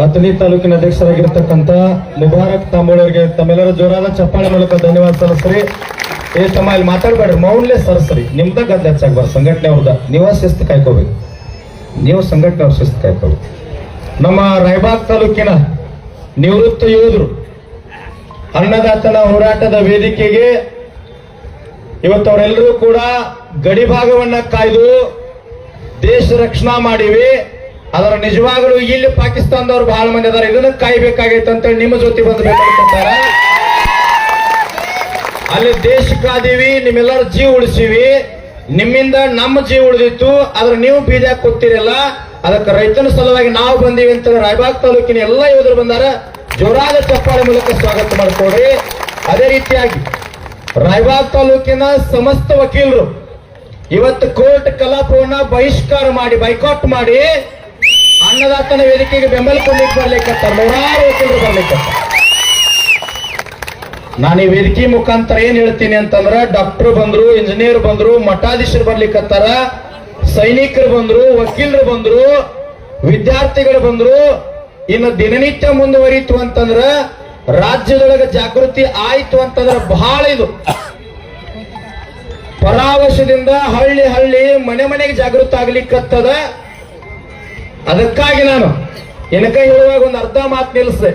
ಅಥಣಿ ತಾಲೂಕಿನ ಅಧ್ಯಕ್ಷರಾಗಿರ್ತಕ್ಕಂಥ ಮುಬಾರಕ್ ತಾಂಬೋಳವರಿಗೆ ತಮ್ಮೆಲ್ಲರ ಜೋರಾದ ಚಪ್ಪಾಳೆ ಮೂಲಕ ಧನ್ಯವಾದ ಸಲ್ಲಿಸ್ರಿ. ಏ, ತಮ್ಮ ಇಲ್ಲಿ ಮಾತಾಡ್ಬೇಡ್ರಿ. ಮೌಲ್ಯ ಸರಸ್ರಿ. ನಿಮ್ದ ಗದ್ದ ಹೆಚ್ಚಾಗ್ಬಾರ್ದು ಸಂಘಟನೆ ಅವ್ರದ ನೀವ ಶಿಸ್ತು ಕಾಯ್ಕೋಬೇಕು. ನೀವು ಸಂಘಟನೆ ಅವ್ರ ಶಿಸ್ತು ಕಾಯ್ಕೋಬೇಕು. ನಮ್ಮ ರಾಯಬಾಗ್ ತಾಲೂಕಿನ ನಿವೃತ್ತ ಯೋಧರು ಅನ್ನದಾತನ ಹೋರಾಟದ ವೇದಿಕೆಗೆ ಇವತ್ತು ಅವರೆಲ್ಲರೂ ಕೂಡ ಗಡಿ ಭಾಗವನ್ನ ಕಾಯ್ದು ದೇಶ ರಕ್ಷಣಾ ಮಾಡಿವಿ. ಅದರ ನಿಜವಾಗಲೂ ಇಲ್ಲಿ ಪಾಕಿಸ್ತಾನದವ್ರು ಬಹಳ ಮಂದಿ ಅದಾರ ಇದನ್ನ ಕಾಯ್ಬೇಕಾಗೈತೆ ಅಂತ ನಿಮ್ಮ ಜೊತೆ ಬಂದು ಬೇಕಾಗ್ತಾರ ಅಲ್ಲಿ ದೇಶ ಕಾದೀವಿ ನಿಮ್ಮೆಲ್ಲರ ಜೀವ ಉಳಿಸಿವಿ. ನಿಮ್ಮಿಂದ ನಮ್ಮ ಜೀವ ಉಳಿದಿತ್ತು. ಆದ್ರೆ ನೀವು ಬೀಜ ಕೊತ್ತಿರಲ್ಲ ಅದಕ್ಕೆ ರೈತನ ಸಲುವಾಗಿ ನಾವು ಬಂದೀವಿ ಅಂತ ರಾಯಬಾಗ್ ತಾಲೂಕಿನ ಎಲ್ಲ ಯೋಧರು ಬಂದಾರ. ಜೋರಾದ ಚಪ್ಪಾಳೆ ಮೂಲಕ ಸ್ವಾಗತ ಮಾಡಿಕೊಡ್ರಿ ಅದೇ ರೀತಿಯಾಗಿ ರಾಯಬಾಗ್ ತಾಲೂಕಿನ ಸಮಸ್ತ ವಕೀಲರು ಇವತ್ತು ಕೋರ್ಟ್ ಕಲಾಪವನ್ನ ಬಹಿಷ್ಕಾರ ಮಾಡಿ ಬೈಕಾಟ್ ಮಾಡಿ ಅನ್ನದಾತನ ವೇದಿಕೆಗೆ ಬೆಂಬಲ ಕೊಡ್ಲಿಕ್ಕೆ ಬರ್ಲಿಕ್ಕತ್ತಾರ ನೂರಾರು ವಕೀಲರು ಬರ್ಲಿಕ್ಕತ್ತಾರ ನಾನು ಈ ವೇದಿಕೆ ಮುಖಾಂತರ ಏನ್ ಹೇಳ್ತೀನಿ ಅಂತಂದ್ರ ಡಾಕ್ಟರ್ ಬಂದ್ರು, ಇಂಜಿನಿಯರ್ ಬಂದ್ರು, ಮಠಾಧೀಶರು ಬರ್ಲಿಕ್ಕತ್ತಾರ ಸೈನಿಕರು ಬಂದ್ರು, ವಕೀಲರು ಬಂದ್ರು, ವಿದ್ಯಾರ್ಥಿಗಳು ಬಂದ್ರು. ಇನ್ನು ದಿನನಿತ್ಯ ಮುಂದುವರಿತು ಅಂತಂದ್ರ ರಾಜ್ಯದೊಳಗೆ ಜಾಗೃತಿ ಆಯ್ತು ಅಂತಂದ್ರ ಬಹಳ ಇದು. ಪರಾವಶದಿಂದ ಹಳ್ಳಿ ಹಳ್ಳಿ ಮನೆ ಮನೆಗೆ ಜಾಗೃತ ಆಗ್ಲಿಕ್ಕತ್ತದ ಅದಕ್ಕಾಗಿ ನಾನು ಎನಕ ಹೇಳುವಾಗ ಒಂದು ಅರ್ಧ ಮಾತು ನಿಲ್ಲಿಸಿದೆ.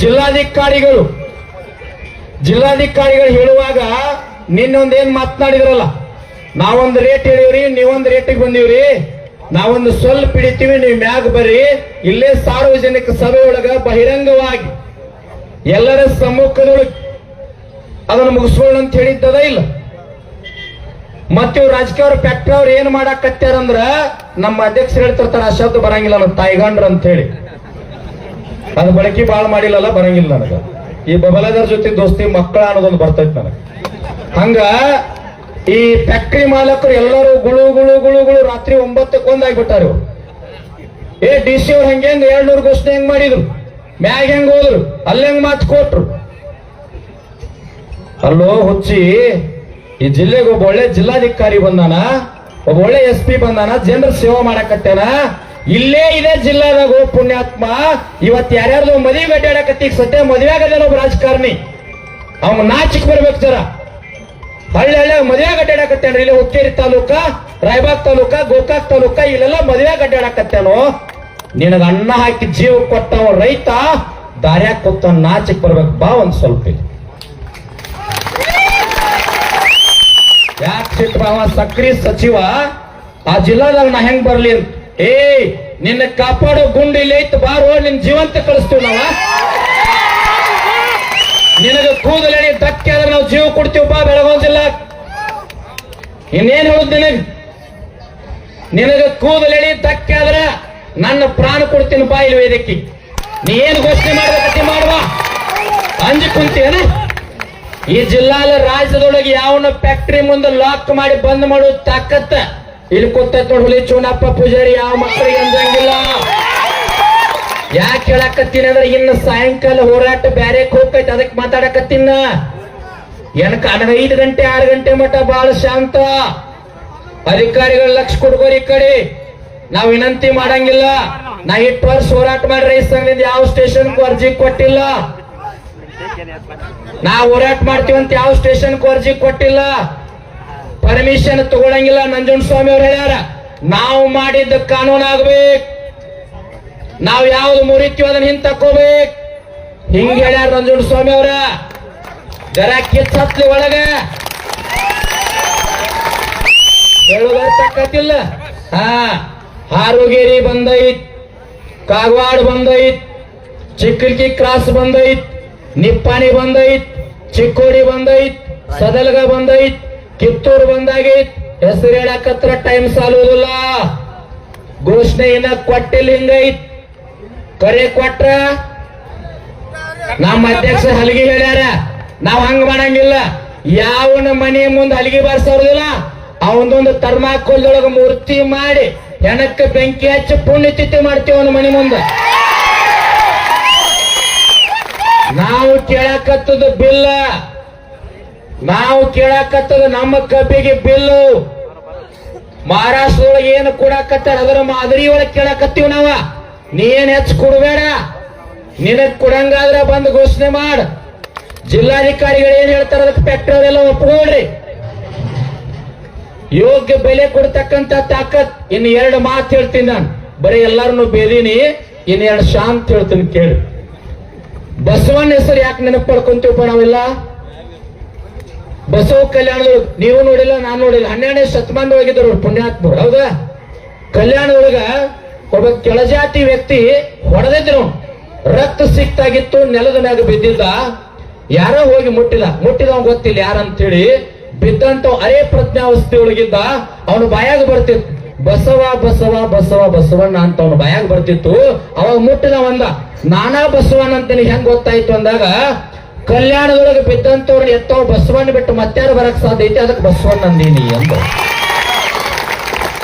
ಜಿಲ್ಲಾಧಿಕಾರಿಗಳು ಜಿಲ್ಲಾಧಿಕಾರಿಗಳು ಹೇಳುವಾಗ ನಿನ್ನೊಂದೇನ್ ಏನ್ ಮಾತನಾಡಿದ್ರಲ್ಲ, ನಾವೊಂದು ರೇಟ್ ಹೇಳಿವ್ರಿ, ನೀವೊಂದು ರೇಟಿಗೆ ಬಂದಿವ್ರಿ. ನಾವೊಂದು ಸ್ವಲ್ಪ ಹಿಡಿತೀವಿ, ನೀವು ಮ್ಯಾಗ ಬರ್ರಿ. ಇಲ್ಲೇ ಸಾರ್ವಜನಿಕ ಸಭೆಯೊಳಗ ಬಹಿರಂಗವಾಗಿ ಎಲ್ಲರ ಸಮ್ಮುಖದೊಳಗೆ ಅದನ್ನು ಮುಗಿಸ್ಕೊಳ್ಳ ಅಂತ ಹೇಳಿದ್ದದ ಇಲ್ಲ? ಮತ್ತೆ ಇವ್ರು ರಾಜಕೀಯ ಅವ್ರ ಫ್ಯಾಕ್ಟ್ರಿ ಅವ್ರು ಏನ್ ಅಂದ್ರ ನಮ್ಮ ಅಧ್ಯಕ್ಷರು ಹೇಳ್ತಿರ್ತಾರ, ಆ ಶಬ್ದ ಬರಂಗಿಲ್ಲ ನಮ್ಮ ತಾಯಿಗಂಡ್ರ ಅಂತ ಹೇಳಿ. ಅದ್ ಬಳಕೆ ಬಾಳ್ ಮಾಡಿಲ್ಲಲ್ಲ, ಬರಂಗಿಲ್ಲ ನನಗ. ಈ ಬಬಲದರ್ ಜೊತೆ ದೋಸ್ತಿ, ಮಕ್ಕಳ ಅನ್ನೋದೊಂದು ಬರ್ತೈತಿ ನನಗೆ. ಹಂಗ ಈ ಫ್ಯಾಕ್ಟ್ರಿ ಮಾಲಕರು ಎಲ್ಲರೂ ಗುಳು ಗುಳು ಗುಳು ಗುಳು ರಾತ್ರಿ ಒಂಬತ್ತಕ್ಕೆ ಒಂದಾಗ್ಬಿಟ್ಟಾರ. ಏ ಡಿ ಸಿ ಅವ್ರು ಹಂಗೆ ಏಳ್ನೂರು ಘೋಷಣೆ ಹೆಂಗ್ ಮಾಡಿದ್ರು? ಮ್ಯಾಗ ಹೆಂಗ್ ಹೋದ್ರು? ಅಲ್ಲಿ ಹೆಂಗ್ ಮಾತು ಕೊಟ್ರು? ಅಲ್ಲೋ, ಹುಚ್ಚಿ ಈ ಜಿಲ್ಲೆಗೆ ಒಬ್ಬ ಒಳ್ಳೆ ಜಿಲ್ಲಾಧಿಕಾರಿ ಬಂದಾನ, ಒಬ್ಬ ಒಳ್ಳೆ ಎಸ್ ಪಿ ಬಂದಾನ, ಜನರ ಸೇವೆ ಮಾಡಕತ್ತೇನ? ಇಲ್ಲೇ ಇದೆ ಜಿಲ್ಲಾದಾಗ ಪುಣ್ಯಾತ್ಮ, ಇವತ್ ಯಾರ್ಯಾರ್ದು ಮದುವೆ ಅಡ್ಡಾಡಕತ್ತಿ ಸತ್ಯ ಮದುವೆ ಆಗದೇನ ಒಬ್ಬ ರಾಜಕಾರಣಿ. ಅವ್ನ ನಾಚಿಕ್ ಬರ್ಬೇಕು ಜರ. ಹಳ್ಳಿ ಹಳ್ಳಿ ಮದುವೆ ಗಡ್ಡಾಡಕತ್ತೇನ್ರಿ ಇಲ್ಲಿ ಹುಕ್ಕೇರಿ ತಾಲೂಕ, ರಾಯಬಾಗ್ ತಾಲೂಕ, ಗೋಕಾಕ್ ತಾಲೂಕ, ಇಲ್ಲೆಲ್ಲ ಮದುವೆ ಗಡ್ಡಾಡಕತ್ತೇನೋ ನಿನಗ ಅನ್ನ ಹಾಕಿ ಜೀವ ಕೊಟ್ಟವ ರೈತ, ದಾರ್ಯಾಗ ಕೂತ ನಾಚಿಕ್ ಬರ್ಬೇಕು, ಬಾ ಒಂದ್ ಸ್ವಲ್ಪ ಸಿಟ್ಟು ಸಕ್ರಿ ಸಚಿವ, ಆ ಜಿಲ್ಲಾದಾಗ ನಾ ಹೆಂಗ್ ಬರ್ಲಿ ಅಂತ? ಏ, ನಿನ್ನ ಕಾಪಾಡೋ ಗುಂಡಿ ಇಲ್ಲಿ ಐತ್ ಬಾರೋ ನಿನ್ ಜೀವಂತ ಕಳಿಸ್ತೀವಿ ನಾವ. ನಿನಗ ಕೂದಲೆಣಿ ಧಕ್ಕೆ ಆದ್ರೆ ನಾವು ಜೀವ ಕೊಡ್ತೀವಿ, ಬಾ ಬೆಳಗೋದಿಲ್ಲ ಇನ್ನೇನ್ ಹೇಳುದ್ ನಿನಗ್? ನಿನಗ ಕೂದಲೆಣಿ ಧಕ್ಕೆ ಆದ್ರ ನನ್ನ ಪ್ರಾಣ ಕೊಡ್ತೀನಿ ಬಾ ಇಲ್ಲಿ ವೇದಿಕೆ ನೀ ಏನ್ ಘೋಷಣೆ ಮಾಡ್ಬೇಕತಿ ಮಾಡುವ? ಅಂಜಿ ಕುಂತೀಯನ? ಈ ಜಿಲ್ಲಾ ರಾಜ್ಯದೊಳಗೆ ಯಾವನ ಫ್ಯಾಕ್ಟ್ರಿ ಮುಂದೆ ಲಾಕ್ ಮಾಡಿ ಬಂದ್ ಮಾಡೋ ತಾಕತ್ತ ಇಲ್ಲಿ ಕೂತೈತ್ ನೋಡಿ ಹುಲಿ ಚೂನಪ್ಪ ಪೂಜಾರಿ, ಯಾವ ಮಕ್ಕಳಿಗೆ ಅಂದಂಗಿಲ್ಲ ಯಾಕೆ ಹೇಳಕತ್ತೀನಿ ಅಂದ್ರೆ ಇನ್ನು ಸಾಯಂಕಾಲ ಹೋರಾಟ ಬ್ಯಾರೆ ಹೋಗ್ತೈತೆ ಅದಕ್ಕೆ ಮಾತಾಡಕತ್ತಿನ. ಏನಕ್ಕ ಹದಿನೈದು ಗಂಟೆ, ಆರು ಗಂಟೆ ಮಟ್ಟ ಬಹಳ ಶಾಂತ. ಅಧಿಕಾರಿಗಳ ಲಕ್ಷ ಕೊಡ್ಕೋರಿ ಈ ಕಡೆ. ನಾವು ವಿನಂತಿ ಮಾಡಂಗಿಲ್ಲ. ನಾ ಇಟ್ಟು ವರ್ಷ ಹೋರಾಟ ಮಾಡ್ರಿ, ಈ ಸಂಘದಿಂದ ಯಾವ ಸ್ಟೇಷನ್ ಅರ್ಜಿ ಕೊಟ್ಟಿಲ್ಲ. ನಾವು ಹೋರಾಟ ಮಾಡ್ತೀವಿ ಅಂತ ಯಾವ ಸ್ಟೇಷನ್ ಅರ್ಜಿ ಕೊಟ್ಟಿಲ್ಲ. ಪರ್ಮಿಷನ್ ತಗೊಳಂಗಿಲ್ಲ ನಂಜುಂಡಸ್ವಾಮಿ ಅವ್ರು ಹೇಳ್ಯಾರ. ನಾವು ಮಾಡಿದ್ದ ಕಾನೂನು ಆಗ್ಬೇಕು. ನಾವು ಯಾವ್ದು ಮುರಿತೀವಿ ಅದನ್ನ ಹಿಂದ್ ತಕೋಬೇಕು ಹಿಂಗ್ ಹೇಳ್ಯಾರ ನಂಜುಂಡಸ್ವಾಮಿ ಅವ್ರ. ಜರ ಕಿಚ್ಚ ಹತ್ಲಿ ಒಳಗ ತಕ್ಕತಿಲ್ಲ ಹಾ, ಹಾರುಗೇರಿ ಬಂದೈತ್, ಕಾಗವಾಡ ಬಂದೈತ್, ಚಿಕ್ಕಲ್ಕಿ ಕ್ರಾಸ್ ಬಂದೈತ್. ನಿಪ್ಪಾಣಿ ಬಂದೈತ್, ಚಿಕ್ಕೋಡಿ ಬಂದೈತ್, ಸದಲ್ಗ ಬಂದೈತ್, ಕಿತ್ತೂರು ಬಂದಾಗೈತ್. ಹೆಸರು ಹೇಳಕತ್ರ ಟೈಮ್ ಸಾಲುವುದಿಲ್ಲ. ಘೋಷಣೆ ಇನ್ನ ಕೊಟ್ಟಿಲ್ಲ ಹಿಂಗೈತ್ ಕರೆ ಕೊಟ್ರ? ನಮ್ಮ ಅಧ್ಯಕ್ಷ ಹಲಗಿ ಹೇಳ್ಯಾರ, ನಾವ್ ಹಂಗ ಮಾಡಂಗಿಲ್ಲ. ಯಾವನ ಮನೆ ಮುಂದೆ ಹಲಗಿ ಬಾರಿಸೋದಿಲ್ಲ. ಅವನೊಂದು ತರ್ಮಾಕೋಲ್ದೊಳಗ ಮೂರ್ತಿ ಮಾಡಿ, ಹೆಣಕ್ಕೆ ಬೆಂಕಿ ಹಚ್ಚಿ ಪುಣ್ಯತಿಥಿ ಮಾಡ್ತೀವಿ ಅವನ ಮನೆ ಮುಂದೆ ನಾವು ಕೇಳಕತ್ತದ ಬಿಲ್ಲ? ನಾವು ಕೇಳಕತ್ತದ ನಮ್ಮ ಕಬ್ಬಿಗೆ ಬಿಲ್ಲು. ಮಹಾರಾಷ್ಟ್ರದೊಳಗೆ ಏನು ಕೊಡಾಕತ್ತಾರ? ಅದರ ಮಾದರಿ ಒಳಗೆ ಕೇಳಕತ್ತೀವಿ ನಾವ. ನೀ ಏನ್ ಹೆಚ್ಚು ಕೊಡಬೇಡ? ನಿನಗ್ ಕೊಡಂಗಾದ್ರೆ ಬಂದು ಘೋಷಣೆ ಮಾಡ. ಜಿಲ್ಲಾಧಿಕಾರಿಗಳು ಏನ್ ಹೇಳ್ತಾರ ಅದಕ್ಕೆ ಫ್ಯಾಕ್ಟರಿ ಎಲ್ಲ ಒಪ್ಕೊಳ್ರಿ. ಯೋಗ್ಯ ಬೆಲೆ ಕೊಡ್ತಕ್ಕಂತ ತಾಕತ್. ಇನ್ನು ಎರಡು ಮಾತು ಹೇಳ್ತೀನಿ ನಾನು. ಬರೀ ಎಲ್ಲಾರನ್ನು ಬೇದೀನಿ. ಇನ್ನೆರಡು ಶಾಂತ ಹೇಳ್ತೀನಿ ಕೇಳಿ. ಬಸವಣ್ಣ ಹೆಸರು ಯಾಕೆ ನೆನಪು ಪಡ್ಕೊಂತೀವಪ್ಪ ನಾವೆಲ್ಲ? ಬಸವ ಕಲ್ಯಾಣ ನೀವು ನೋಡಿಲ್ಲ, ನಾನು ನೋಡಿಲ್ಲ. ಹನ್ನೆರಡನೇ ಶತಮಾನದೊಳಗಿದ್ದರು ಪುಣ್ಯಾತ್ಮರು, ಹೌದಾ? ಕಲ್ಯಾಣದೊಳಗ ಒಬ್ಬ ಕೆಳಜಾತಿ ವ್ಯಕ್ತಿ ಹೊಡೆದಿದ್ರು. ರಕ್ತ ಸಿಕ್ತಾಗಿತ್ತು, ನೆಲದ ಮ್ಯಾಗ ಬಿದ್ದಿದ್ದ. ಯಾರೋ ಹೋಗಿ ಮುಟ್ಟಿದ. ಮುಟ್ಟಿದವ ಗೊತ್ತಿಲ್ಲ ಯಾರಂತೇಳಿ. ಬಿದ್ದಂತ ಅರೇ ಪ್ರಜ್ಞಾವಸ್ಥೆ ಒಳಗಿದ್ದ ಅವನು ಬಾಯಾಗ ಬರ್ತಿತ್ತು ಬಸವ ಬಸವ ಬಸವ, ಬಸವಣ್ಣ ಅಂತ ಅವನು ಬಾಯಾಗ ಬರ್ತಿತ್ತು. ಅವಾಗ ಮುಟ್ಟಿದ ಒಂದ, ನಾನಾ ಬಸವಣ್ಣ ಅಂತ ಹೆಂಗ್ ಗೊತ್ತಾಯ್ತು ಅಂದಾಗ, ಕಲ್ಯಾಣದೊಳಗೆ ಬಿದ್ದಂತವ್ರನ್ನ ಎತ್ತವ ಬಸವಣ್ಣ ಬಿಟ್ಟು ಮತ್ತಾರು ಬರಕ್ ಸಾಧ್ಯ ಐತಿ? ಅದಕ್ಕೆ ಬಸವಣ್ಣ ಅಂದೀನಿ ಅಂತ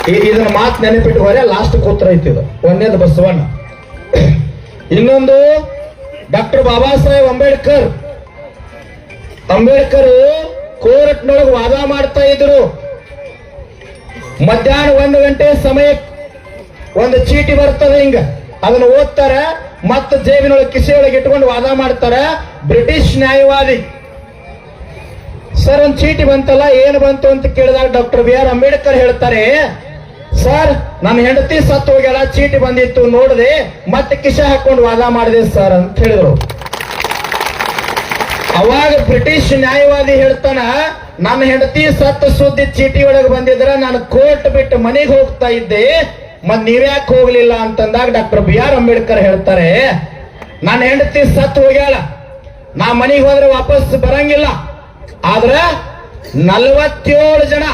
ಇದನ್ನ ಮಾತು ನೆನಪಿಟ್ಟು ಹೊರೆ ಲಾಸ್ಟ್ ಕೂತ್ರ ಐತಿದು ಒಂದೇದು ಬಸವಣ್ಣ. ಇನ್ನೊಂದು ಡಾಕ್ಟರ್ ಬಾಬಾ ಸಾಹೇಬ್ ಅಂಬೇಡ್ಕರ್. ಅಂಬೇಡ್ಕರ್ ಕೋರ್ಟ್ನೊಳಗೆ ವಾದ ಮಾಡ್ತಾ ಇದ್ರು. ಮಧ್ಯಾಹ್ನ ಒಂದು ಗಂಟೆ ಸಮಯ ಒಂದು ಚೀಟಿ ಬರ್ತದೆ ಹಿಂಗ. ಅದನ್ನ ಓದ್ತಾರ, ಮತ್ತೆ ಜೇಬಿನೊಳಗೆ ಕಿಸೆಯೊಳಗೆ ಇಟ್ಕೊಂಡು ವಾದ ಮಾಡ್ತಾರ. ಬ್ರಿಟಿಷ್ ನ್ಯಾಯವಾದಿ. ಸರ್, ಒಂದು ಚೀಟಿ ಬಂತಲ್ಲ, ಏನು ಬಂತು ಅಂತ ಕೇಳಿದಾಗ ಡಾಕ್ಟರ್ ಬಿ ಆರ್ ಅಂಬೇಡ್ಕರ್ ಹೇಳ್ತಾರೆ, ಸರ್, ನನ್ನ ಹೆಂಡತಿ ಸತ್ತು ಹೋಗ್ಯಾಳ, ಚೀಟಿ ಬಂದಿತ್ತು, ನೋಡಿದೆ, ಮತ್ತೆ ಕಿಸೆ ಹಾಕೊಂಡು ವಾದ ಮಾಡಿದೆ, ಸರ್, ಅಂತ ಹೇಳಿದ್ರು. ಅವಾಗ ಬ್ರಿಟಿಷ್ ನ್ಯಾಯವಾದಿ ಹೇಳ್ತಾನ ನನ್ನ ಹೆಂಡತಿ ಸತ್ತು ಸುದ್ದಿ ಚೀಟಿ ಒಳಗೆ ಬಂದಿದ್ರ, ನಾನು ಕೋರ್ಟ್ ಬಿಟ್ಟು ಮನೆಗೆ ಹೋಗ್ತಾ ಇದ್ದೆ, ಮತ್ ನೀವ್ಯಾಕೆ ಹೋಗ್ಲಿಲ್ಲ? ಅಂತಂದಾಗ ಡಾಕ್ಟರ್ ಬಿ ಆರ್ ಅಂಬೇಡ್ಕರ್ ಹೇಳ್ತಾರೆ ನನ್ನ ಹೆಂಡತಿ ಸತ್ತು ಹೋಗ್ಯಾಳ, ನಾ ಮನೆಗೆ ಹೋದ್ರೆ ವಾಪಸ್ ಬರಂಗಿಲ್ಲ, ಆದ್ರ ನಲ್ವತ್ತೇಳು ಜನ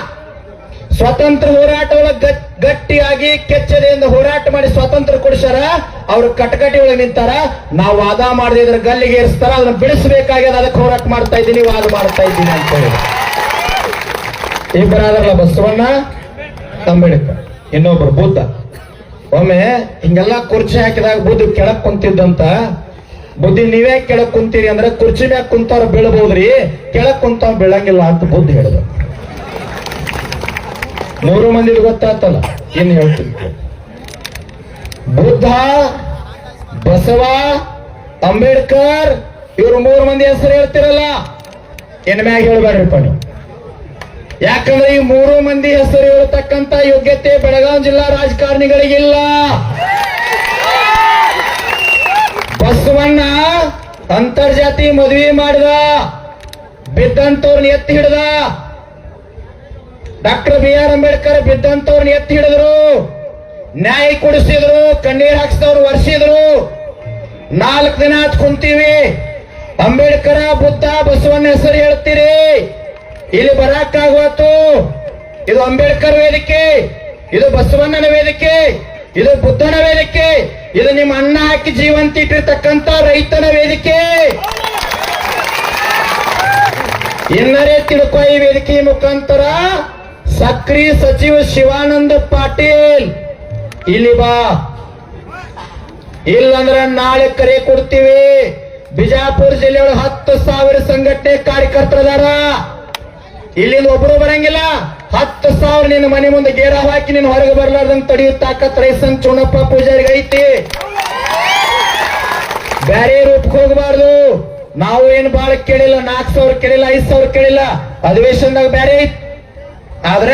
ಸ್ವತಂತ್ರ ಹೋರಾಟ ಒಳಗ ಗಟ್ಟಿಯಾಗಿ ಕೆಚ್ಚದೆಯಿಂದ ಹೋರಾಟ ಮಾಡಿ ಸ್ವಾತಂತ್ರ್ಯ ಕೊಡಿಸ್ಯಾರ, ಅವ್ರು ಕಟಕಟಿ ಒಳಗೆ ನಿಂತಾರ. ನಾವು ವಾದ ಮಾಡದಿದ್ರೆ ಗಲ್ಲಿಗೆ ಏರಿಸ್ತಾರ, ಅದನ್ನ ಬಿಡಿಸಬೇಕಾಗ್ಯದ, ಅದಕ್ಕೆ ಹೋರಾಟ ಮಾಡ್ತಾ ಇದ್ದೀನಿ, ವಾದ ಮಾಡ್ತಾ ಇದ್ದೀನಿ ಅಂತ ಹೇಳಿ. ಇಬ್ಬರಾದ್ರಲ್ಲ ಬಸವಣ್ಣ ಅಂಬೇಡ್ಕರ್ ಇನ್ನೊಬ್ರು ಬುದ್ಧ. ಒಮ್ಮೆ ಹಿಂಗೆಲ್ಲ ಕುರ್ಚಿ ಹಾಕಿದಾಗ ಬುದ್ಧ ಕೆಳಕ್ ಕುಂತಿದ್ದಂತ, ಬುದ್ಧಿ ನೀವೇ ಕೆಳಕ್ ಕುಂತೀರಿ ಅಂದ್ರೆ ಕುರ್ಚಿ ಮ್ಯಾಗ ಕುಂತವ್ರು ಬೀಳ್ಬೋದ್ರಿ ಕೆಳಕ್ ಕುಂತವ್ ಬೀಳಂಗಿಲ್ಲ ಅಂತ ಬುದ್ಧ ಹೇಳಿದ ಮೂರು ಮಂದಿಗೆ ಗೊತ್ತಾತಲ್ಲ ಏನ್ ಹೇಳ್ತೀನಿ. ಬುದ್ಧ, ಬಸವ, ಅಂಬೇಡ್ಕರ್, ಇವರು ಮೂರು ಮಂದಿ ಹೆಸರು ಹೇಳ್ತಿರಲ್ಲ ಏನ್ ಮ್ಯಾಗ ಹೇಳ್ಬೇಡ್ರಿಪ್ಪ ನೀವು ಯಾಕಂದ್ರೆ ಈ ಮೂರು ಮಂದಿ ಹೆಸರು ಹೇಳ್ತಕ್ಕಂತ ಯೋಗ್ಯತೆ ಬೆಳಗಾವಿ ಜಿಲ್ಲಾ ರಾಜಕಾರಣಿಗಳಿಗಿಲ್ಲ. ಬಸವಣ್ಣ ಅಂತರ್ಜಾತಿ ಮದುವೆ ಮಾಡಿದ ಬಿದ್ದಂತವ್ರನ್ನ ಎತ್ತಿ ಹಿಡ್ದ ಡಾಕ್ಟರ್ ಬಿ ಆರ್ ಅಂಬೇಡ್ಕರ್ ಬಿದ್ದಂತವ್ರನ್ನ ಎತ್ತಿ ಹಿಡಿದ್ರು, ನ್ಯಾಯ ಕುಡಿಸಿದ್ರು, ಕಣ್ಣೀರ್ ಹಾಕ್ಸಿದವ್ರು ಒರೆಸಿದ್ರು. ನಾಲ್ಕು ದಿನ ಕುಂತೀವಿ. ಅಂಬೇಡ್ಕರ, ಬುದ್ಧ, ಬಸವಣ್ಣ ಹೆಸರು ಹೇಳ್ತೀರಿ. ಇಲ್ಲಿ ಬರಕ್ಕಾಗವತ್ತು ಇದು ಅಂಬೇಡ್ಕರ್ ವೇದಿಕೆ, ಇದು ಬಸವಣ್ಣನ ವೇದಿಕೆ, ಇದು ಬುದ್ಧನ ವೇದಿಕೆ, ಇದು ನಿಮ್ಮ ಅಣ್ಣ ಹಾಕಿ ಜೀವಂತ ಇಟ್ಟಿರ್ತಕ್ಕಂತ ರೈತನ ವೇದಿಕೆ. ಇನ್ನರೇ ತಿಳ್ಕೊ ಈ ವೇದಿಕೆ ಮುಖಾಂತರ. ಸಕ್ರಿ ಸಚಿವ ಶಿವಾನಂದ ಪಾಟೀಲ್. ಇಲ್ಲಿ ಬಾ. ಇಲ್ಲಂದ್ರ ನಾಳೆ ಕರೆ ಕೊಡ್ತೀವಿ. ಬಿಜಾಪುರ ಜಿಲ್ಲೆಯೊಳಗೆ ಹತ್ತು ಸಾವಿರ ಸಂಘಟನೆ ಕಾರ್ಯಕರ್ತರದಾರ ಇಲ್ಲಿಂದ ಒಬ್ರು ಬರಂಗಿಲ್ಲ. ಹತ್ತು ಸಾವಿರ ನಿನ್ನ ಮನೆ ಮುಂದೆ ಗೇರ ಹಾಕಿ ನಿನ್ನ ಹೊರಗೆ ಬರ್ಲಾರ್ದಂಗ್ ತಡೆಯೋ ತಾಕತ್ ರೈಸನ್ ಚುಣಪ್ಪ ಪೂಜಾರಿಗೆ ಐತಿ. ಬ್ಯಾರೆ ರೂಪಕ್ಕೆ ಹೋಗಬಾರ್ದು. ನಾವು ಏನು ಬಾಳ ಕೇಳಿಲ್ಲ ನಾಲ್ಕು ಸಾವಿರ ಕೇಳಿಲ್ಲ, ಐದ್ ಸಾವಿರ ಕೇಳಿಲ್ಲ. ಅಧಿವೇಶನದಾಗ ಬ್ಯಾರೆ ಐತಿ. ಆದ್ರ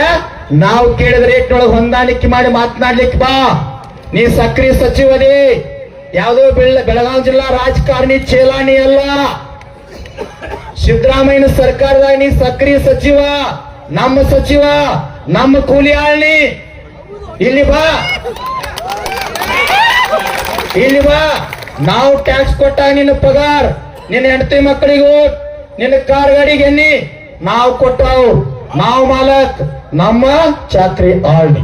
ನಾವು ಕೇಳಿದ ರೇಟ್ನೊಳಗೆ ಹೊಂದಾಣಿಕೆ ಮಾಡಿ ಮಾತನಾಡ್ಲಿಕ್ಕೆ ಬಾ. ನೀ ಸಕ್ರಿ ಸಚಿವರಿ. ಯಾವುದೋ ಬೆಳ ಬೆಳಗಾವಿ ಜಿಲ್ಲಾ ರಾಜಕಾರಣಿ ಚೇಲಾಣಿ ಅಲ್ಲ. ಸಿದ್ದರಾಮಯ್ಯನ ಸರ್ಕಾರದಾಗ ನೀ ಸಕ್ರಿಯ ಸಚಿವ, ನಮ್ಮ ಸಚಿವ, ನಮ್ಮ ಕೂಲಿ ಆಳ್ನಿ. ಇಲ್ಲಿ ಬಾ. ಇಲ್ಲಿ ಬಾ. ನಾವು ಟ್ಯಾಕ್ಸ್ ಕೊಟ್ಟಾಗ ನಿನ್ನ ಪಗಾರ್, ನಿನ್ನ ಹೆಂಡತಿ ಮಕ್ಕಳಿಗೂ ನಿನ್ನ ಕಾರ್ ಗಾಡಿಗೆ ನಾವು ಕೊಟ್ಟಾವು. ನಾವು ಮಾಲಕ್, ನಮ್ಮ ಚಾಕ್ರಿ ಆಳ್ನಿ.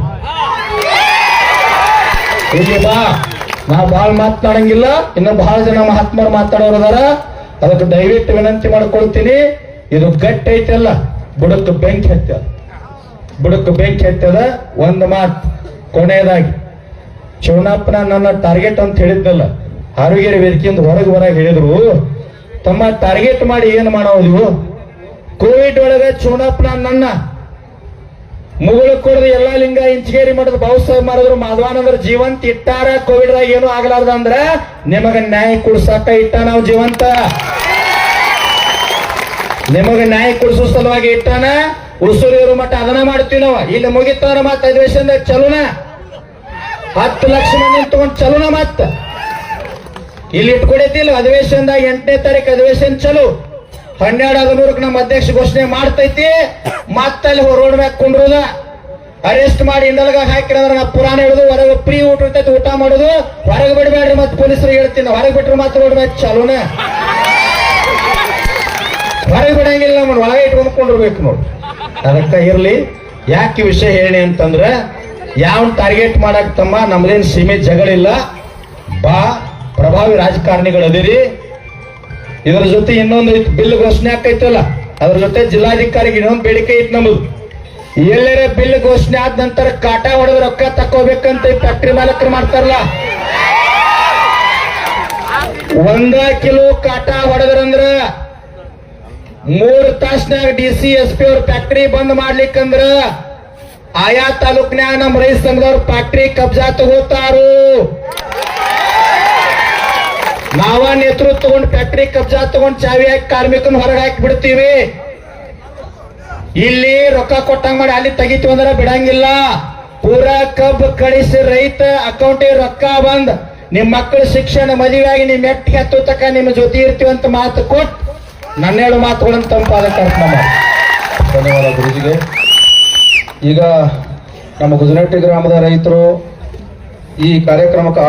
ಇಲ್ಲಿ ಬಾ. ನಾ ಬಾಳ್ ಮಾತನಾಡಂಗಿಲ್ಲ, ಇನ್ನು ಬಹಳ ಜನ ಮಹಾತ್ಮರು ಮಾತಾಡೋರದಾರ ಅದಕ್ಕೆ ದಯವಿಟ್ಟು ವಿನಂತಿ ಮಾಡ್ಕೊಳ್ತೀನಿ, ಇದು ಗಟ್ಟಿ ಐತಲ್ಲ ಬುಡಕ್ಕೆ ಬೆಂಕಿ ಹತ್ತದ ಬುಡಕ್ಕೆ ಬೆಂಕಿ ಹತ್ತದ ಒಂದು ಮಾತು, ಕೊನೆಯದಾಗಿ. ಶಿವನಪ್ಪನ ನನ್ನ ಟಾರ್ಗೆಟ್ ಅಂತ ಹೇಳಿದ್ನಲ್ಲ ಆರೋಗ್ಯ ವೇದಿಕೆಯಿಂದ ಹೊರಗೆ ಹೊರಗೆ ಹೇಳಿದ್ರು. ತಮ್ಮ ಟಾರ್ಗೆಟ್ ಮಾಡಿ ಏನು ಮಾಡೋದು ಕೋವಿಡ್ ಒಳಗೆ ಪ್ಲಾನ್ ನನ್ನ. ಮುಗುಳು ಕೊಡದು ಎಲ್ಲಾ ಲಿಂಗ ಇಂಚಗೇರಿ ಮಠದ ಬಹುಸ ಮಾಡಿದ್ರು ಮಾಧವಾನಂದ್ರ ಜೀವಂತ ಇಟ್ಟಾರ ಕೋವಿಡ್ ದಾಗ ಏನು ಆಗಲಾರ್ದ ಅಂದ್ರ ನಿಮಗ ನ್ಯಾಯ ಕೊಡ್ಸಾಕ ಇಟ್ಟ ನಾವು ಜೀವಂತ. ನಿಮಗ ನ್ಯಾಯ ಕೊಡಿಸೋ ಸಲುವಾಗಿ ಇಟ್ಟಾನ ಉಸುರಿಯವರು ಮಟ್ಟ ಅದನ್ನ ಮಾಡ್ತೀವಿ ನಾವು. ಇಲ್ಲಿ ಮುಗಿತಾರ ಮತ್ತ ಅಧಿವೇಶನದ ಚಲೋನ. ಹತ್ತು ಲಕ್ಷ ಮಂದಿ ತಗೊಂಡ್ ಚಲೋನ ಮತ್ತ ಇಲ್ಲಿ ಇಟ್ಕೊಡೈತಿಲ್ಲ ಅಧಿವೇಶನದಾಗ ಎಂಟನೇ ತಾರೀಕು ಅಧಿವೇಶನ ಚಲೋ. ಹನ್ನೆರಡು ಹದಿಮೂರಕ್ಕೆ ನಮ್ಮ ಅಧ್ಯಕ್ಷ ಘೋಷಣೆ ಮಾಡ್ತೈತಿ. ಮತ್ತಲ್ಲಿ ರೋಡ್ ಮ್ಯಾಗ ಕುಂಡ್ರದ. ಅರೆಸ್ಟ್ ಮಾಡಿ ಇಂಡಲ್ಗ ಹಾಕಿರೋದ್ರ ನಾ ಪುರಾಣ ಹಿಡಿದು ಹೊರಗೆ ಫ್ರೀ ಊಟ ಇರ್ತೈತಿ, ಊಟ ಮಾಡುದು. ಹೊರಗೆ ಬಿಡಬೇಡ್ರಿ ಮತ್ತೆ ಪೊಲೀಸರು ಹೇಳ್ತೀನಿ ಹೊರಗೆ ಬಿಟ್ರೆ ಮತ್ತೆ ರೋಡ್ ಮ್ಯಾಚ್ ಚಾಲೂನ. ಹೊರಗೆ ಬಿಡಂಗಿಲ್ಲ ನಮ್ಮ ಒಳಗೆ ಇಟ್ಕೊಂಡ್ಕೊಂಡಿರ್ಬೇಕು ನೋಡಿ. ಅದಕ್ಕೆ ಇರ್ಲಿ. ಯಾಕೆ ವಿಷಯ ಹೇಳಿ ಅಂತಂದ್ರೆ ಯಾವ ಟಾರ್ಗೆಟ್ ಮಾಡಕ್ ತಮ್ಮ, ನಮ್ದೇನ್ ಸೀಮೆ ಜಗಳಿಲ್ಲ ಬಾ, ಪ್ರಭಾವಿ ರಾಜಕಾರಣಿಗಳು ಅದಿರಿ ಇದರ ಜೊತೆ ಇನ್ನೊಂದು ಬಿಲ್ ಘೋಷಣೆ ಆಕೈತಲ್ಲ ಅದ್ರ ಜೊತೆ ಜಿಲ್ಲಾಧಿಕಾರಿಗೆ ಇನ್ನೊಂದು ಬೇಡಿಕೆ ಇತ್ತು ನಮ್ಮದು ಎಲ್ಲರ ಬಿಲ್ ಘೋಷಣೆ ಆದ ನಂತರ ಕಾಟ ಹೊಡೆದ ರೊಕ್ಕ ತಕೋಬೇಕಂತ ಫ್ಯಾಕ್ಟ್ರಿ ಮಾಲಕರು ಮಾಡ್ತಾರಲ್ಲ? ಒಂದ ಕಿಲೋ ಕಾಟ ಹೊಡೆದ್ರಂದ್ರ ಮೂರ್ ತಾಸ್ನ್ಯಾಗ ಡಿ ಸಿ ಎಸ್ ಪಿ ಅವ್ರ ಫ್ಯಾಕ್ಟ್ರಿ ಬಂದ್ ಮಾಡ್ಲಿಕ್ಕಂದ್ರ ಆಯಾ ತಾಲೂಕ್ನ್ಯಾಗ ನಮ್ ರೈತ ಸಂಘದವ್ರ ಫ್ಯಾಕ್ಟ್ರಿ ಕಬ್ಜಾ ತಗೋತಾರು. ನಾವ ನೇತೃತ್ವ ತಗೊಂಡ್ ಫ್ಯಾಕ್ಟ್ರಿ ಕಬ್ಜಾ ತಗೊಂಡ್ ಚಾವಿ ಹಾಕಿ ಕಾರ್ಮಿಕನ ಹೊರಗೆ ಹಾಕಿ ಬಿಡ್ತೀವಿ. ಇಲ್ಲಿ ರೊಕ್ಕ ಕೊಟ್ಟಂಗ್ ಮಾಡಿ ಅಲ್ಲಿ ತೆಗಿತೀವಿ ಅಂದ್ರೆ ಬಿಡಂಗಿಲ್ಲ. ಪೂರಾ ಕಬ್ಬು ಕಳಿಸಿ ರೈತ ಅಕೌಂಟಿಗೆ ರೊಕ್ಕ ಬಂದ್ ನಿಮ್ ಮಕ್ಕಳ ಶಿಕ್ಷಣ ಮದುವೆಯಾಗಿ ನಿಮ್ ಎಟ್ಟಿಗೆ ಹತ್ತು ತಕ್ಕ ನಿಮ್ಮ ಜೊತೆ ಇರ್ತೀವಿ ಅಂತ ಮಾತು ಕೊಟ್ಟು ನನ್ನೇಳು ಮಾತುಗಳನ್ನು ತಂಪಾದ ಕಾರ್ಯಕ್ರಮ ಧನ್ಯವಾದ ಗುರುಜಿಗೆ. ಈಗ ನಮ್ಮ ಗುಜರಾಟಿ ಗ್ರಾಮದ ರೈತರು ಈ ಕಾರ್ಯಕ್ರಮಕ್ಕೆ